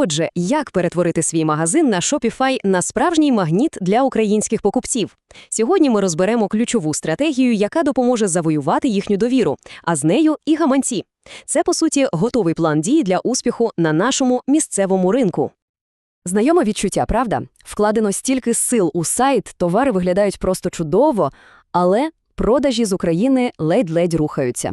Отже, як перетворити свій магазин на Shopify на справжній магніт для українських покупців? Сьогодні ми розберемо ключову стратегію, яка допоможе завоювати їхню довіру, а з нею і гаманці. Це, по суті, готовий план дій для успіху на нашому місцевому ринку. Знайоме відчуття, правда? Вкладено стільки сил у сайт, товари виглядають просто чудово, але продажі з України ледь-ледь рухаються.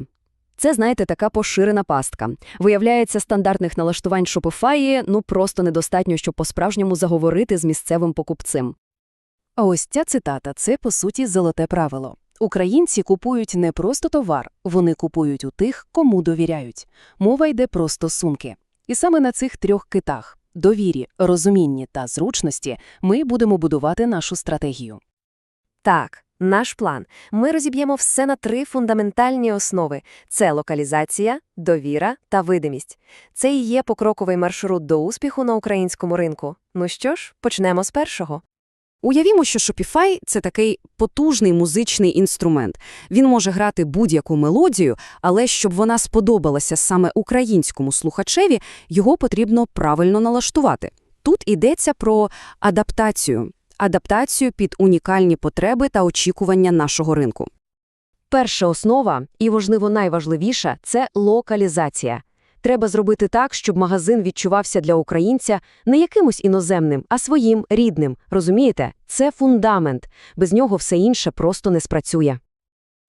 Це, знаєте, така поширена пастка. Виявляється, стандартних налаштувань Shopify ну просто недостатньо, щоб по-справжньому заговорити з місцевим покупцем. А ось ця цитата – це, по суті, золоте правило. Українці купують не просто товар, вони купують у тих, кому довіряють. Мова йде про стосунки. І саме на цих трьох китах – довірі, розумінні та зручності – ми будемо будувати нашу стратегію. Так, наш план. Ми розіб'ємо все на три фундаментальні основи – це локалізація, довіра та видимість. Це і є покроковий маршрут до успіху на українському ринку. Ну що ж, почнемо з першого. Уявімо, що Shopify – це такий потужний музичний інструмент. Він може грати будь-яку мелодію, але щоб вона сподобалася саме українському слухачеві, його потрібно правильно налаштувати. Тут йдеться про адаптацію. Адаптацію під унікальні потреби та очікування нашого ринку. Перша основа, і, можливо, найважливіша – це локалізація. Треба зробити так, щоб магазин відчувався для українця не якимось іноземним, а своїм, рідним. Розумієте? Це фундамент. Без нього все інше просто не спрацює.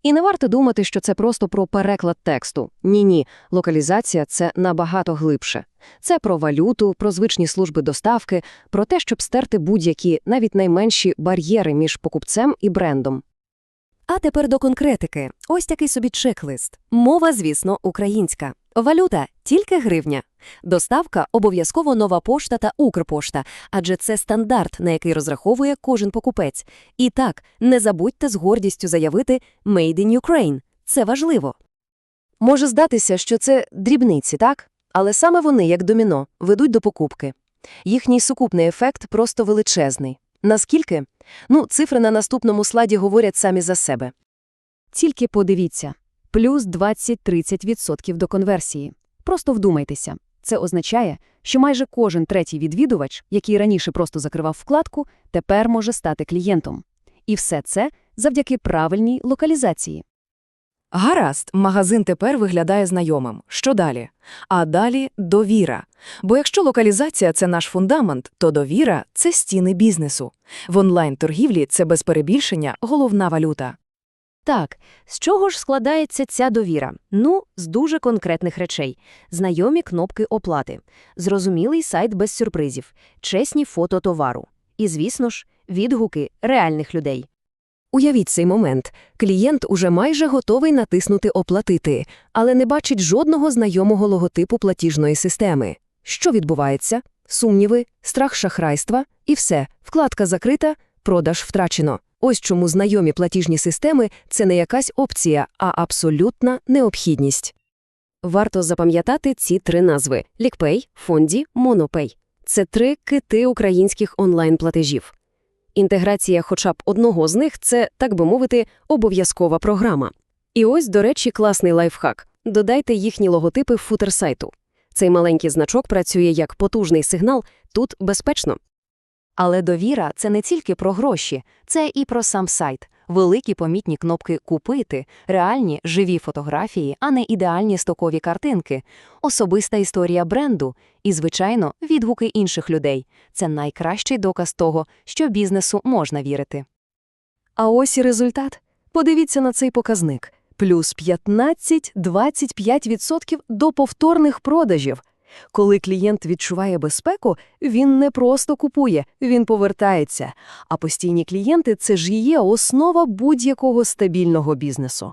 І не варто думати, що це просто про переклад тексту. Ні-ні, локалізація – це набагато глибше. Це про валюту, про звичні служби доставки, про те, щоб стерти будь-які, навіть найменші бар'єри між покупцем і брендом. А тепер до конкретики. Ось такий собі чек-лист. Мова, звісно, українська. Валюта – тільки гривня. Доставка – обов'язково нова пошта та Укрпошта, адже це стандарт, на який розраховує кожен покупець. І так, не забудьте з гордістю заявити «Made in Ukraine». Це важливо. Може здатися, що це дрібниці, так? Але саме вони, як доміно, ведуть до покупки. Їхній сукупний ефект просто величезний. Наскільки? Ну, цифри на наступному слайді говорять самі за себе. Тільки подивіться. Плюс 20-30% до конверсії. Просто вдумайтеся. Це означає, що майже кожен третій відвідувач, який раніше просто закривав вкладку, тепер може стати клієнтом. І все це завдяки правильній локалізації. Гаразд, магазин тепер виглядає знайомим. Що далі? А далі – довіра. Бо якщо локалізація – це наш фундамент, то довіра – це стіни бізнесу. В онлайн-торгівлі це без перебільшення головна валюта. Так, з чого ж складається ця довіра? Ну, з дуже конкретних речей. Знайомі кнопки оплати, зрозумілий сайт без сюрпризів, чесні фото товару. І, звісно ж, відгуки реальних людей. Уявіть цей момент. Клієнт уже майже готовий натиснути «Оплатити», але не бачить жодного знайомого логотипу платіжної системи. Що відбувається? Сумніви, страх шахрайства і все. Вкладка закрита, продаж втрачено. Ось чому знайомі платіжні системи – це не якась опція, а абсолютна необхідність. Варто запам'ятати ці три назви – Лікпей, Фонді, Монопей. Це три кити українських онлайн-платежів. Інтеграція хоча б одного з них – це, так би мовити, обов'язкова програма. І ось, до речі, класний лайфхак. Додайте їхні логотипи в футер сайту. Цей маленький значок працює як потужний сигнал, тут безпечно. Але довіра – це не тільки про гроші, це і про сам сайт. Великі помітні кнопки «Купити», реальні живі фотографії, а не ідеальні стокові картинки, особиста історія бренду і, звичайно, відгуки інших людей. Це найкращий доказ того, що бізнесу можна вірити. А ось і результат. Подивіться на цей показник. Плюс 15-25% до повторних продажів. Коли клієнт відчуває безпеку, він не просто купує, він повертається. А постійні клієнти – це ж є основа будь-якого стабільного бізнесу.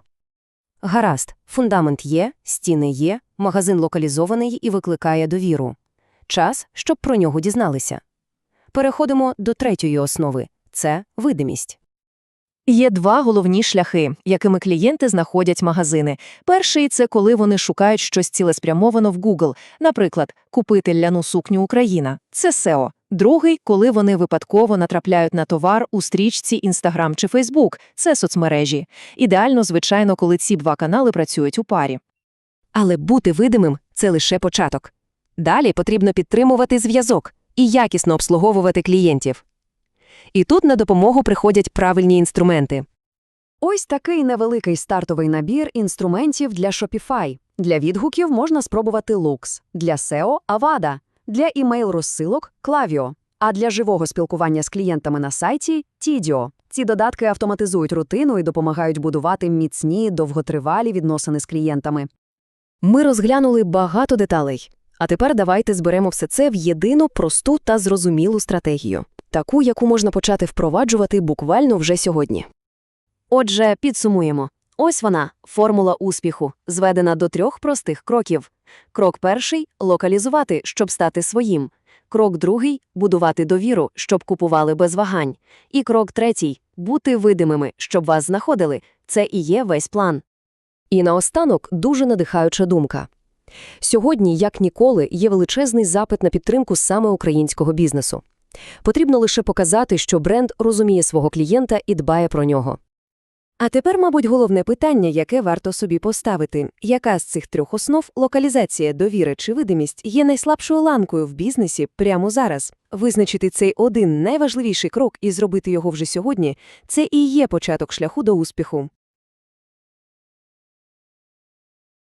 Гаразд, фундамент є, стіни є, магазин локалізований і викликає довіру. Час, щоб про нього дізналися. Переходимо до третьої основи – це видимість. Є два головні шляхи, якими клієнти знаходять магазини. Перший – це коли вони шукають щось цілеспрямовано в Google, наприклад, «Купити ляну сукню Україна» – це SEO. Другий – коли вони випадково натрапляють на товар у стрічці Instagram чи Facebook – це соцмережі. Ідеально, звичайно, коли ці два канали працюють у парі. Але бути видимим – це лише початок. Далі потрібно підтримувати зв'язок і якісно обслуговувати клієнтів. І тут на допомогу приходять правильні інструменти. Ось такий невеликий стартовий набір інструментів для Shopify. Для відгуків можна спробувати Lux, для SEO – Avada, для імейл-розсилок – Klaviyo, а для живого спілкування з клієнтами на сайті – Tidio. Ці додатки автоматизують рутину і допомагають будувати міцні, довготривалі відносини з клієнтами. Ми розглянули багато деталей. А тепер давайте зберемо все це в єдину, просту та зрозумілу стратегію. Таку, яку можна почати впроваджувати буквально вже сьогодні. Отже, підсумуємо. Ось вона, формула успіху, зведена до трьох простих кроків. Крок перший – локалізувати, щоб стати своїм. Крок другий – будувати довіру, щоб купували без вагань. І крок третій – бути видимими, щоб вас знаходили. Це і є весь план. І наостанок дуже надихаюча думка. Сьогодні, як ніколи, є величезний запит на підтримку саме українського бізнесу. Потрібно лише показати, що бренд розуміє свого клієнта і дбає про нього. А тепер, мабуть, головне питання, яке варто собі поставити. Яка з цих трьох основ – локалізація, довіра чи видимість – є найслабшою ланкою в бізнесі прямо зараз? Визначити цей один найважливіший крок і зробити його вже сьогодні – це і є початок шляху до успіху.